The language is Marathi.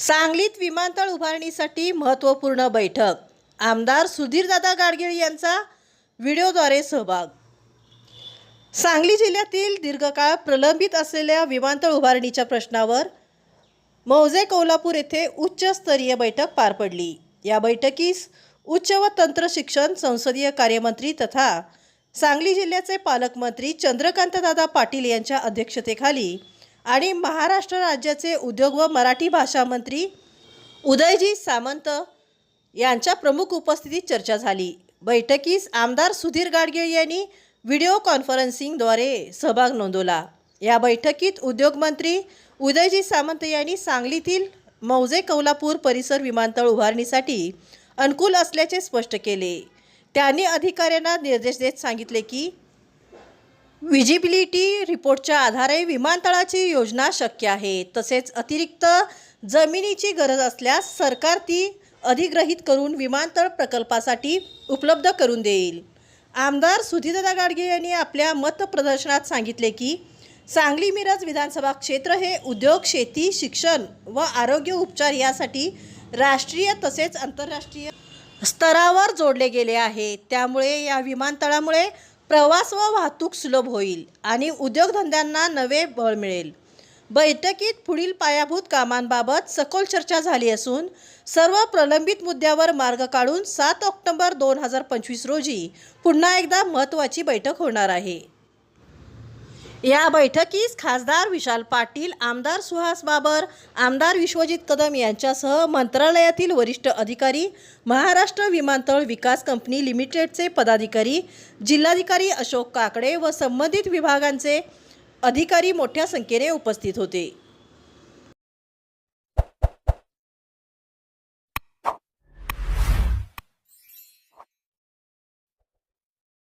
सांगलीत विमानतळ उभारणीसाठी महत्त्वपूर्ण बैठक. आमदार सुधीरदादा गाडगीळ यांचा व्हिडिओद्वारे सहभाग. सांगली जिल्ह्यातील दीर्घकाळ प्रलंबित असलेल्या विमानतळ उभारणीच्या प्रश्नावर मौजे कोल्हापूर येथे उच्चस्तरीय बैठक पार पडली. या बैठकीस उच्च व तंत्र शिक्षण संसदीय कार्यमंत्री तथा सांगली जिल्ह्याचे पालकमंत्री चंद्रकांतदादा पाटील यांच्या अध्यक्षतेखाली आणि महाराष्ट्र राज्याचे उद्योग व मराठी भाषा मंत्री उदयजी सामंत यांच्या प्रमुख उपस्थितीत चर्चा झाली. बैठकीस आमदार सुधीर गाडगे यांनी व्हिडिओ कॉन्फरन्सिंगद्वारे सहभाग नोंदवला. या बैठकीत उद्योगमंत्री उदयजी सामंत यांनी सांगलीतील मौजे कौलापूर परिसर विमानतळ उभारणीसाठी अनुकूल असल्याचे स्पष्ट केले. त्यांनी अधिकाऱ्यांना निर्देश देत सांगितले की विजिबिलिटी रिपोर्टच्या आधारे विमानतळाची योजना शक्य आहे. तसेच अतिरिक्त जमिनीची गरज असल्यास सरकार ती अधिग्रहित करून विमानतळ प्रकल्पासाठी उपलब्ध करून देईल. आमदार सुधीरदा गाडगे यांनी आपल्या मतप्रदर्शनात सांगितले की सांगली मिरज विधानसभा क्षेत्र हे उद्योग शेती शिक्षण व आरोग्य उपचार यासाठी राष्ट्रीय तसेच आंतरराष्ट्रीय स्तरावर जोडले गेले आहे. त्यामुळे या विमानतळामुळे प्रवास व वाहतूक सुलभ होईल आणि उद्योगधंद्यांना नवे बळ मिळेल. बैठकीत पुढील पायाभूत कामांबाबत सखोल चर्चा झाली असून सर्व प्रलंबित मुद्द्यावर मार्ग काढून सात ऑक्टोबर दोन हजार पंचवीस रोजी पुन्हा एकदा महत्त्वाची बैठक होणार आहे. या बैठकीस खासदार विशाल पाटील आमदार सुहास बाबर आमदार विश्वजित कदम यांच्यासह मंत्रालयातील वरिष्ठ अधिकारी महाराष्ट्र विमानतळ विकास कंपनी लिमिटेडचे पदाधिकारी जिल्हाधिकारी अशोक काकडे व संबंधित विभागांचे अधिकारी मोठ्या संख्येने उपस्थित होते.